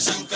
Washington.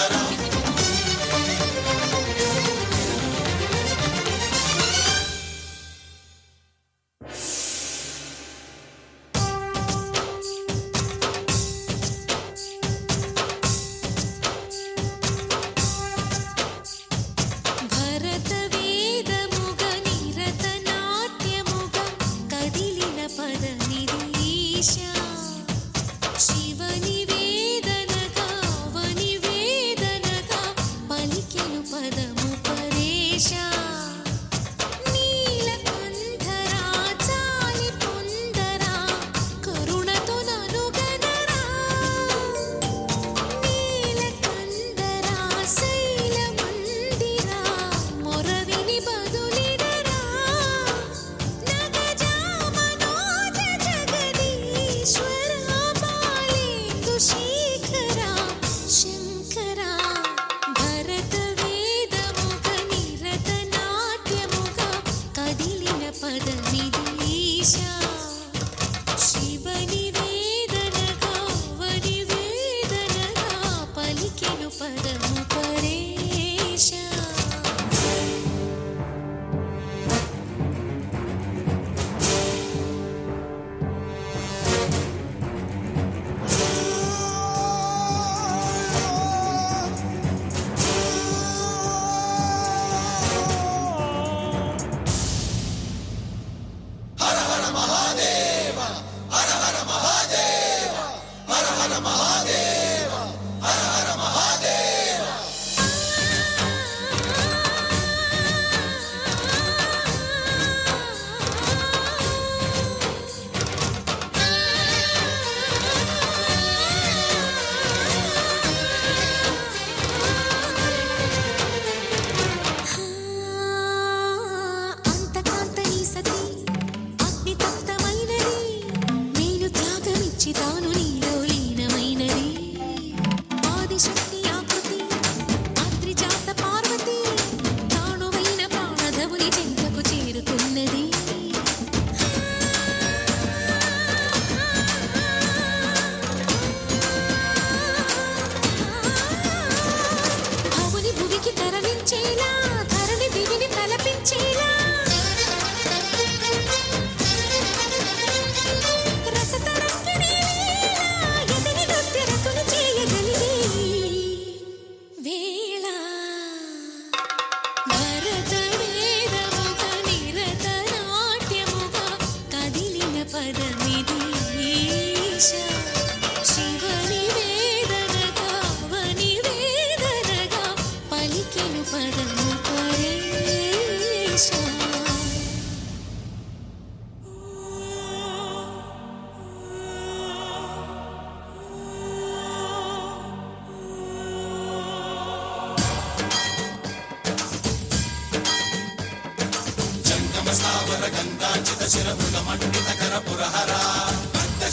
శిరముల మండిత కర పురహరా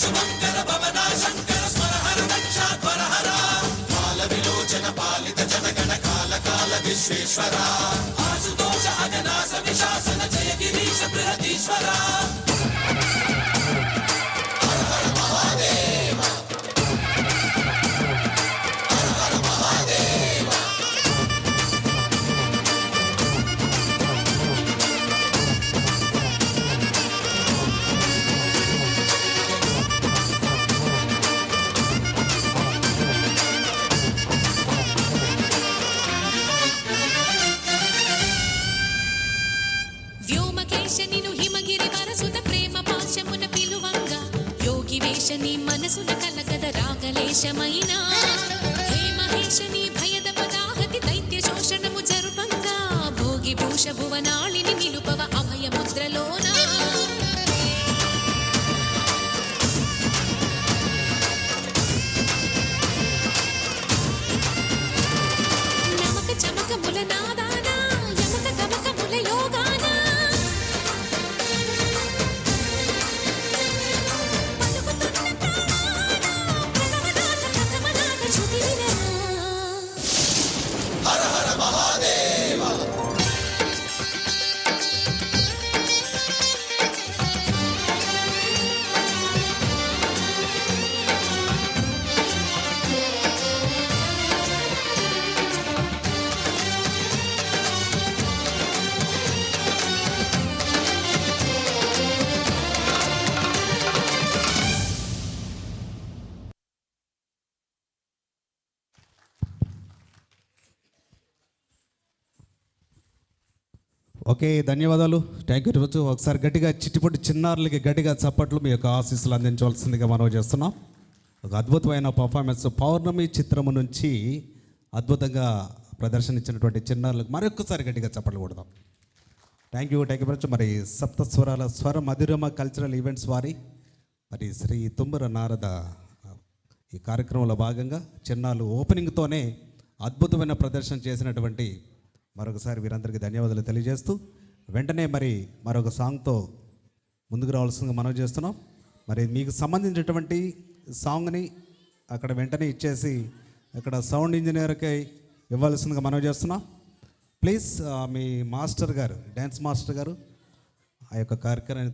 శుభంకర భవనా శంకర विश्वेश्वरा आशुतोष अजनाश विशासन जय गिरीश बृहदीश्वरा। వ్యోమకేశ నిను హిమగిరి వరసుత ప్రేమ పాశమున పిలువంగా యోగి వేష నీ మనసున కలగద రాగలేశమైనా. హే మహేష నీ భయద పదాహతి దైత్య శోషణము జరుపంగా. భోగి భూష భువనాళిని నిలుపవ అభయ ముద్రలోనా. నమక ఓకే ధన్యవాదాలు. థ్యాంక్ యూ వచ్చు ఒకసారి గట్టిగా చిట్టిపొట్టి చిన్నారులకి గట్టిగా చప్పట్లు మీ యొక్క ఆశీస్సులు అందించవలసిందిగా మనం చేస్తున్నాం. ఒక అద్భుతమైన పర్ఫార్మెన్స్ పౌర్ణమి చిత్రము నుంచి అద్భుతంగా ప్రదర్శన ఇచ్చినటువంటి చిన్నారులకు మరొకసారి గట్టిగా చప్పట్లు కొడదాం. థ్యాంక్ యూ థ్యాంక్ యూ మరి సప్త స్వరాల స్వర మధురమ కల్చరల్ ఈవెంట్స్ వారి మరి శ్రీ తుమ్మర నారద ఈ కార్యక్రమంలో భాగంగా చిన్నాలు ఓపెనింగ్తోనే అద్భుతమైన ప్రదర్శన చేసినటువంటి మరొకసారి వీరందరికీ ధన్యవాదాలు తెలియజేస్తూ వెంటనే మరి మరొక సాంగ్తో ముందుకు రావాల్సిందిగా మనం చేస్తున్నాం. మరి మీకు సంబంధించినటువంటి సాంగ్ని అక్కడ వెంటనే ఇచ్చేసి అక్కడ సౌండ్ ఇంజనీర్కి ఇవ్వాల్సిందిగా మనం చేస్తున్నాం. ప్లీజ్ మీ మాస్టర్ గారు డ్యాన్స్ మాస్టర్ గారు ఆ యొక్క కార్యక్రమాన్ని